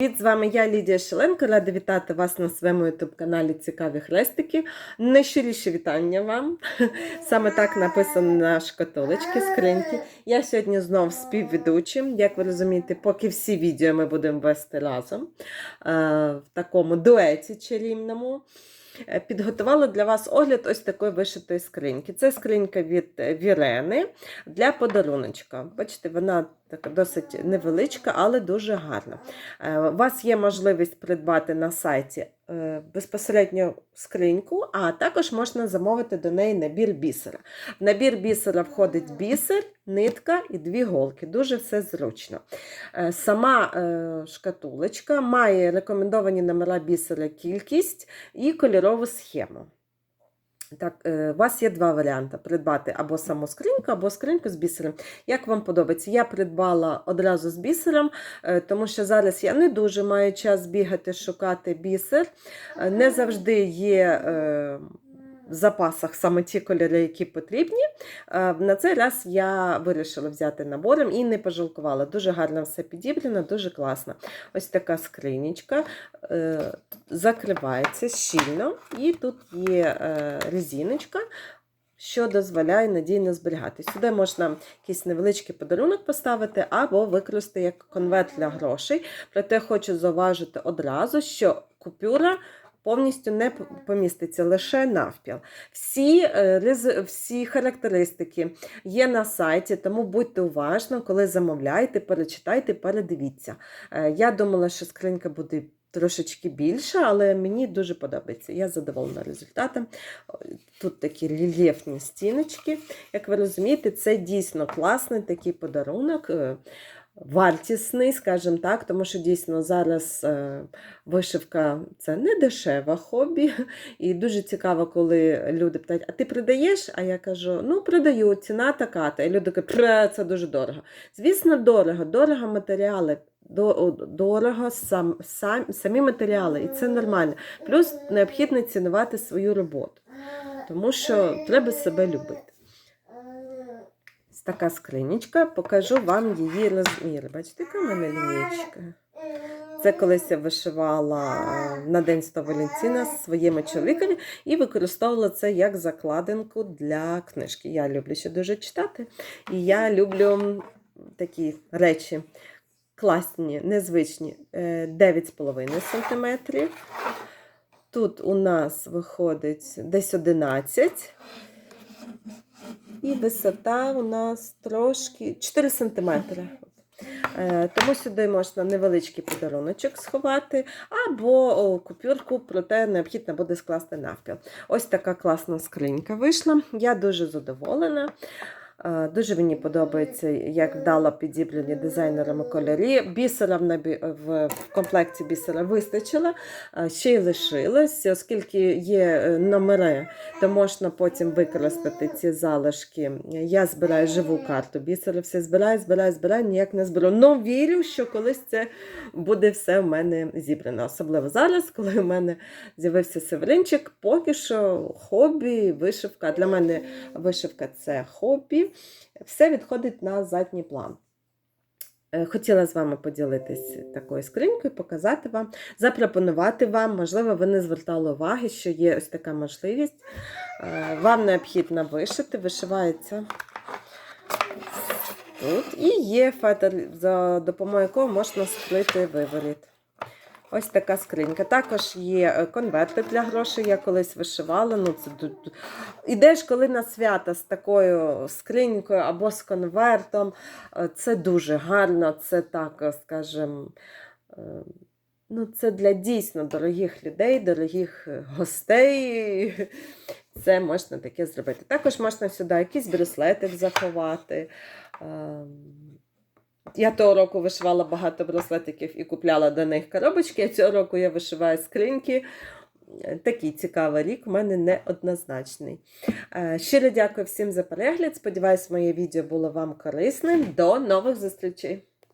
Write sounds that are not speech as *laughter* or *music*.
Привіт, з вами я Лідія Шеленко. Рада вітати вас на своєму ютуб-каналі Цікаві хрестики. Найщиріше вітання вам. Саме так написано на шкатулочці скриньки. Я сьогодні знов співведучим. Як ви розумієте, поки всі відео ми будемо вести разом е, в такому дуеті чарівному. Е, Підготувала для вас огляд ось такої вишитої скриньки. Це скринька від Вірени для подаруночка. Бачите, вона така досить невеличка, але дуже гарна. Е, У вас є можливість придбати на сайті е, безпосередньо скриньку, а також можна замовити до неї набір бісера. В набір бісера входить бісер, нитка і дві голки. Дуже все зручно. Е, Сама шкатулочка має рекомендовані номера бісера кількість і кольорову схему. Так, е, у вас є два варіанти: придбати або саму скриньку, або скриньку з бісером. Як вам подобається? Я придбала одразу з бісером, е, тому що зараз я не дуже маю час бігати, шукати бісер. Е, Не завжди є в запасах саме ті кольори, які потрібні. Е, На цей раз я вирішила взяти набором і не пожалкувала. Дуже гарно все підібрано, дуже класно. Ось така скринічка е, закривається щільно, і тут є е, резиночка. Що дозволяє надійно зберігати. Сюди можна якийсь невеличкий подарунок поставити або використати як конверт для грошей. Проте хочу зауважити одразу, що купюра повністю не поміститься лише навпіл. Всі, е, всі характеристики є на сайті, тому будьте уважні, коли замовляєте, перечитайте, передивіться. Е, Я думала, що скринька буде трошечки більша, але мені дуже подобається. Я задоволена результатом. Тут такі рельєфні стіночки. Як ви розумієте, це дійсно класний такий подарунок. Вартісний, скажімо так, тому що дійсно зараз е, вишивка це не дешеве хобі. І дуже цікаво, коли люди питають, а ти продаєш? А я кажу, ну продаю, ціна така. та І люди кажуть, це дуже дорого. Звісно, дорого, дорого матеріали, до- дорого сам, сам, самі матеріали, і це нормально. Плюс необхідно цінувати свою роботу, тому що треба себе любити. Така скринічка, покажу вам її розміри. Бачите, яка в мене лінійка? Це колись я вишивала е, на День 100 Валентина своєму чоловікові і використовувала це як закладинку для книжки. Я люблю ще дуже читати, і я люблю такі речі класні, незвичні. Е, 9,5 см. Тут у нас виходить десь 11 і висота у нас трошки 4 см. Е, Тому сюди можна невеличкий подаруночок сховати, або купюрку, проте необхідно буде скласти навпіл. Ось така класна скринька вийшла. Я дуже задоволена. Е, Дуже мені подобається, як вдало підібрані дизайнерами кольорі. Бісера в, комплекті бісера вистачило, е, ще й лишилось, оскільки є е, номери, то можна потім використати ці залишки. Я збираю живу карту бісера, все збираю, збираю, збираю, ніяк не зберу. Ну вірю, що колись це буде все в мене зібрано. Особливо зараз, коли в мене з'явився северинчик, поки що хобі, вишивка. Для мене вишивка це хобі. Все відходить на задній план. Е, Хотіла з вами поділитись такою скринькою, показати вам, запропонувати вам, можливо, ви не звертали уваги, що є ось така можливість. Е, Вам необхідно вишити, вишивається тут. І є фетр, за допомогою якого можна склити виворіт. Ось така скринька. Також є е, конверти для грошей. Я колись вишивала. Ну, це Ідеш, коли на свята з такою скринькою або з конвертом. Е, Це дуже гарно, це так, е, скажімо, ну, це для дійсно дорогих людей, дорогих гостей. *laughs* Це можна таке зробити. Також можна сюди якийсь браслетик заховати. Я того року вишивала багато браслетиків і купляла до них коробочки. А цього року я вишиваю скриньки. Такий цікавий рік у мене неоднозначний. Е, Щиро дякую всім за перегляд. Сподіваюсь, моє відео було вам корисним. До нових зустрічей!